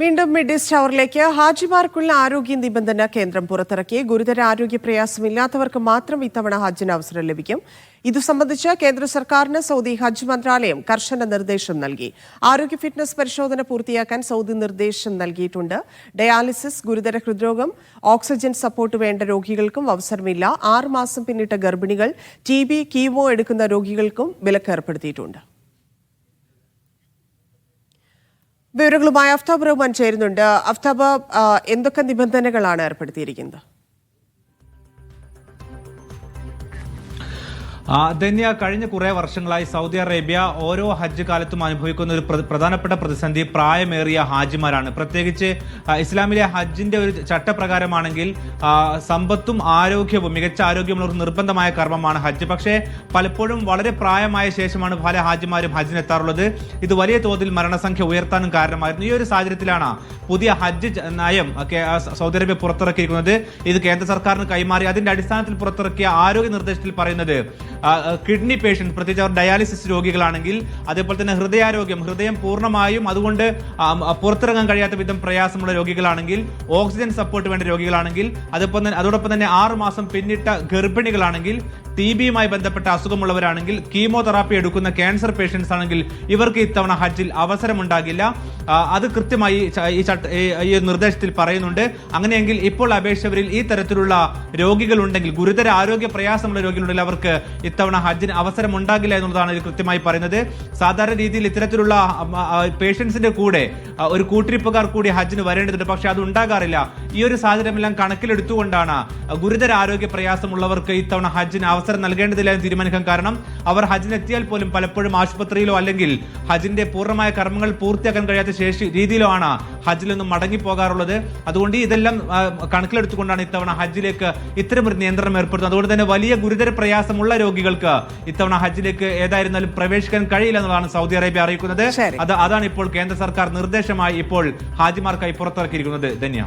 വീണ്ടും mid east അവറിലേക്ക് ഹാജിമാർക്കുള്ള ആരോഗ്യ നിബന്ധന കേന്ദ്രം പുറത്തിറക്കി. ഗുരുതര ആരോഗ്യ പ്രയാസമില്ലാത്തവർക്ക് മാത്രം ഇത്തവണ ഹജ്ജിന് അവസരം ലഭിക്കും. ഇതു സംബന്ധിച്ച് കേന്ദ്ര സർക്കാരിന് സൗദി ഹജ്ജ് മന്ത്രാലയം കർശന നിർദ്ദേശം നൽകി. ആരോഗ്യ ഫിറ്റ്നസ് പരിശോധന പൂർത്തിയാക്കാൻ സൗദി നിർദ്ദേശം നൽകിയിട്ടുണ്ട്. ഡയാലിസിസ് ഗുരുതര ഹൃദ്രോഗം ഓക്സിജൻ സപ്പോർട്ട് വേണ്ട രോഗികൾക്കും അവസരമില്ല. ആറുമാസം പിന്നിട്ട ഗർഭിണികൾ ടി ബി കീമോ എടുക്കുന്ന രോഗികൾക്കും വിലക്ക് വിവരങ്ങളുമായി അഫ്താബ് റഹ്മാൻ ചേരുന്നുണ്ട്. അഫ്താബ് എന്തൊക്കെ നിബന്ധനകളാണ് ഏർപ്പെടുത്തിയിരിക്കുന്നത്? ധന്യ കഴിഞ്ഞ കുറേ വർഷങ്ങളായി സൗദി അറേബ്യ ഓരോ ഹജ്ജ് കാലത്തും അനുഭവിക്കുന്ന ഒരു പ്രധാനപ്പെട്ട പ്രതിസന്ധി പ്രായമേറിയ ഹാജിമാരാണ്. പ്രത്യേകിച്ച് ഇസ്ലാമിലെ ഹജ്ജിന്റെ ഒരു ചട്ടപ്രകാരമാണെങ്കിൽ സമ്പത്തും ആരോഗ്യവും മികച്ച ആരോഗ്യമുള്ള ഒരു നിർബന്ധമായ കർമ്മമാണ് ഹജ്ജ്. പക്ഷേ പലപ്പോഴും വളരെ പ്രായമായ ശേഷമാണ് പല ഹാജിമാരും ഹജ്ജിനെത്താറുള്ളത്. ഇത് വലിയ തോതിൽ മരണസംഖ്യ ഉയർത്താനും കാരണമായിരുന്നു. ഈ ഒരു സാഹചര്യത്തിലാണ് പുതിയ ഹജ്ജ് നയം ഒക്കെ സൗദി അറേബ്യ പുറത്തിറക്കിയിരിക്കുന്നത്. ഇത് കേന്ദ്ര സർക്കാരിന് കൈമാറി. അതിന്റെ അടിസ്ഥാനത്തിൽ പുറത്തിറക്കിയ ആരോഗ്യ നിർദ്ദേശത്തിൽ പറയുന്നത് കിഡ്നി പേഷ്യൻസ് പ്രത്യേകിച്ച് അവർ ഡയാലിസിസ് രോഗികളാണെങ്കിൽ അതേപോലെ തന്നെ ഹൃദയാരോഗ്യം ഹൃദയം പൂർണമായും അതുകൊണ്ട് പുറത്തിറങ്ങാൻ കഴിയാത്ത വിധം പ്രയാസമുള്ള രോഗികളാണെങ്കിൽ ഓക്സിജൻ സപ്പോർട്ട് വേണ്ട രോഗികളാണെങ്കിൽ അതേപോലെ തന്നെ അതോടൊപ്പം തന്നെ ആറ് മാസം പിന്നിട്ട ഗർഭിണികളാണെങ്കിൽ ടി ബിയുമായി ബന്ധപ്പെട്ട അസുഖമുള്ളവരാണെങ്കിൽ കീമോതെറാപ്പി എടുക്കുന്ന ക്യാൻസർ പേഷ്യൻസ് ആണെങ്കിൽ ഇവർക്ക് ഇത്തവണ ഹജ്ജിൽ അവസരമുണ്ടാകില്ല. അത് കൃത്യമായി ഈ ഈ- നിർദ്ദേശത്തിൽ പറയുന്നുണ്ട്. അങ്ങനെയെങ്കിൽ ഇപ്പോൾ അപേക്ഷവരിൽ ഈ തരത്തിലുള്ള രോഗികൾ ഉണ്ടെങ്കിൽ ഗുരുതര ആരോഗ്യ പ്രയാസമുള്ള രോഗികളുണ്ടെങ്കിൽ അവർക്ക് ഇത്തവണ ഹജ്ജിന് അവസരം ഉണ്ടാകില്ല എന്നുള്ളതാണ് ഇത് കൃത്യമായി പറയുന്നത്. സാധാരണ രീതിയിൽ ഇത്തരത്തിലുള്ള പേഷ്യൻസിന്റെ കൂടെ ഒരു കൂട്ടിരിപ്പുകാർ കൂടി ഹജ്ജിന് വരേണ്ടതുണ്ട്. പക്ഷെ അത് ഉണ്ടാകാറില്ല. ഈ ഒരു സാഹചര്യമെല്ലാം കണക്കിലെടുത്തുകൊണ്ടാണ് ഗുരുതര ആരോഗ്യ പ്രയാസമുള്ളവർക്ക് ഇത്തവണ ഹജ്ജിന് അവസരം നൽകേണ്ടതില്ല എന്ന് തീരുമാനിക്കാൻ കാരണം അവർ ഹജ്ജിനെത്തിയാൽ പോലും പലപ്പോഴും ആശുപത്രിയിലോ അല്ലെങ്കിൽ ഹജ്ജിന്റെ പൂർണമായ കർമ്മങ്ങൾ പൂർത്തിയാക്കാൻ കഴിയാത്ത ശേഷി രീതിയിലോ ആണ് ഹജ്ജിൽ നിന്നും മടങ്ങി പോകാറുള്ളത്. അതുകൊണ്ട് ഇതെല്ലാം കണക്കിലെടുത്തുകൊണ്ടാണ് ഇത്തവണ ഹജ്ജിലേക്ക് ഇത്തരമൊരു നിയന്ത്രണം ഏർപ്പെടുത്തുന്നത്. അതുകൊണ്ട് തന്നെ വലിയ ഗുരുതര പ്രയാസമുള്ള രോഗികൾക്ക് ഇത്തവണ ഹജ്ജിലേക്ക് ഏതായിരുന്നാലും പ്രവേശിക്കാൻ കഴിയില്ല എന്നതാണ് സൗദി അറേബ്യ അറിയിക്കുന്നത്. അത് അതാണ് ഇപ്പോൾ കേന്ദ്ര സർക്കാർ നിർദ്ദേശമായി ഇപ്പോൾ ഹാജിമാർക്കായി പുറത്തിറക്കിയിരിക്കുന്നത്. ധന്യ.